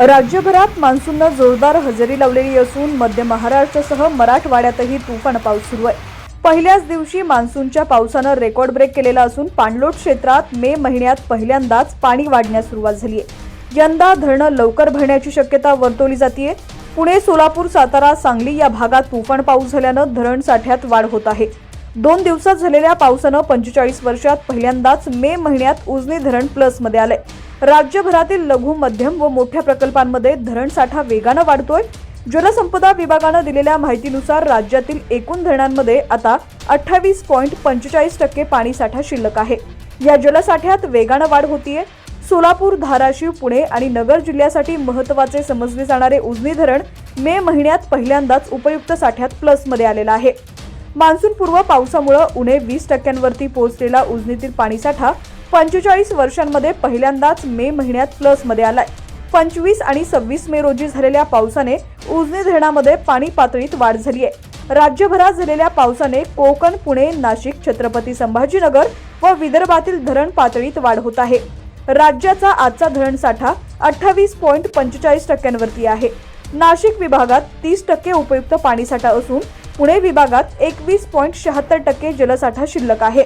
राज्यभरात मान्सूननं जोरदार हजेरी लावलेली असून मध्य महाराष्ट्रासह मराठवाड्यातही तुफान पाऊस सुरू आहे. पहिल्याच दिवशी मान्सूनच्या पावसानं रेकॉर्ड ब्रेक केलेला असून पाणलोट क्षेत्रात मे महिन्यात पहिल्यांदाच पाणी वाढण्यास सुरुवात झाली आहे. यंदा धरणं लवकर भरण्याची शक्यता वर्तवली जाते पुणे सोलापूर सातारा सांगली या भागात तुफान पाऊस झाल्यानं धरण साठ्यात वाढ होत आहे. दोन दिवसात झालेल्या पावसानं पंचेचाळीस वर्षात पहिल्यांदाच मे महिन्यात उजनी धरण प्लसमध्ये आलंय. राज्यभरातील लघु मध्यम व मोठ्या प्रकल्पांमध्ये धरण साठा वेगानं वाढतोय. जलसंपदा विभागानं दिलेल्या माहितीनुसार राज्यातील एकूण धरणांमध्ये आता अठ्ठावीस पॉईंट पंचेचाळीस टक्के पाणी साठा शिल्लक आहे. या जलसाठ्यात वेगानं वाढ होतीये. सोलापूर धाराशिव पुणे आणि नगर जिल्ह्यासाठी महत्त्वाचे समजले जाणारे उजनी धरण मे महिन्यात पहिल्यांदाच उपयुक्त साठ्यात प्लसमध्ये आलेलं आहे. मान्सूनपूर्व पावसामुळं उणे वीस टक्क्यांवरती पोहोचलेला उजनीतील पाणीसाठा पंचेचाळीस वर्षांमध्ये पहिल्यांदाच मे महिन्यात प्लसमध्ये आलाय. पंचवीस आणि सव्वीस मे रोजी झालेल्या पावसाने उजनी धरणामध्ये पाणी पातळीत वाढ झाली आहे. राज्यभरात झालेल्या पावसाने कोकण पुणे नाशिक छत्रपती संभाजीनगर व विदर्भातील धरण पातळीत वाढ होत आहे. राज्याचा आजचा धरण साठा अठ्ठावीस पॉईंट पंचेचाळीस टक्क्यांवरती आहे. नाशिक विभागात तीस टक्के उपयुक्त पाणीसाठा असून पुणे विभागात एकवीस पॉईंट शहात्तर टक्के जलसाठा शिल्लक आहे.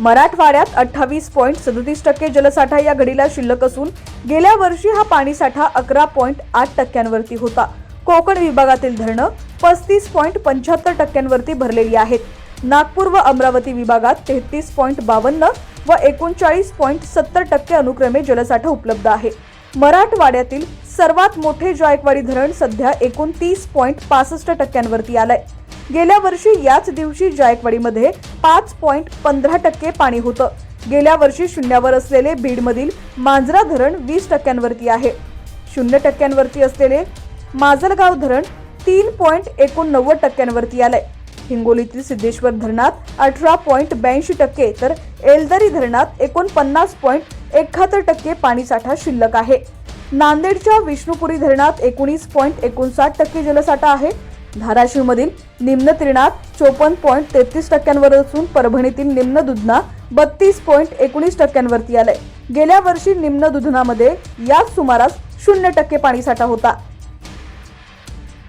मराठवाड्यात अठ्ठावीस पॉईंट सदतीस टक्के जलसाठा या घडीला शिल्लक असून गेल्या वर्षी हा पाणीसाठा अकरा पॉईंट आठ टक्क्यांवरती होता. कोकण विभागातील धरणं पस्तीस पॉईंट पंच्याहत्तर टक्क्यांवरती भरलेली आहेत. नागपूर व अमरावती विभागात तेहतीस पॉईंट बावन्न व एकोणचाळीस पॉईंट सत्तर टक्के अनुक्रमे जलसाठा उपलब्ध आहे. मराठवाड्यातील सर्वात मोठे जायकवाडी धरण सध्या एकोणतीस पॉईंट पासष्ट टक्क्यांवरती आलंय. गेल्या वर्षी याच दिवशी जायकवाडीमध्ये पाच पॉईंट पंधरा टक्के पाणी होतं. गेल्या वर्षी शून्यावर असलेले बीडमधील मांजरा धरण वीस टक्क्यांवरती आहे. शून्य टक्क्यांवरती असलेले माजलगाव धरण तीन पॉईंट एकोणनव्वद टक्क्यांवरती आलंय. हिंगोलीतील सिद्धेश्वर धरणात अठरा पॉईंट ब्याऐंशी टक्के तर एलदरी धरणात एकोणपन्नास पॉईंट एकाहत्तर टक्के पाणीसाठा शिल्लक आहे. नांदेडच्या विष्णुपुरी धरणात एकोणीस पॉईंट एकोणसाठ टक्के जलसाठा आहे. धाराशिवमधील निम्न त्रिणात चोपन्न पॉईंट तेहतीस टक्क्यांवर असून परभणीतील निम्न दुधना बत्तीस पॉईंट एकोणीस टक्क्यांवरती आलंय. गेल्या वर्षी निम्न दुधनामध्ये याच सुमारास शून्य टक्के पाणीसाठा होता.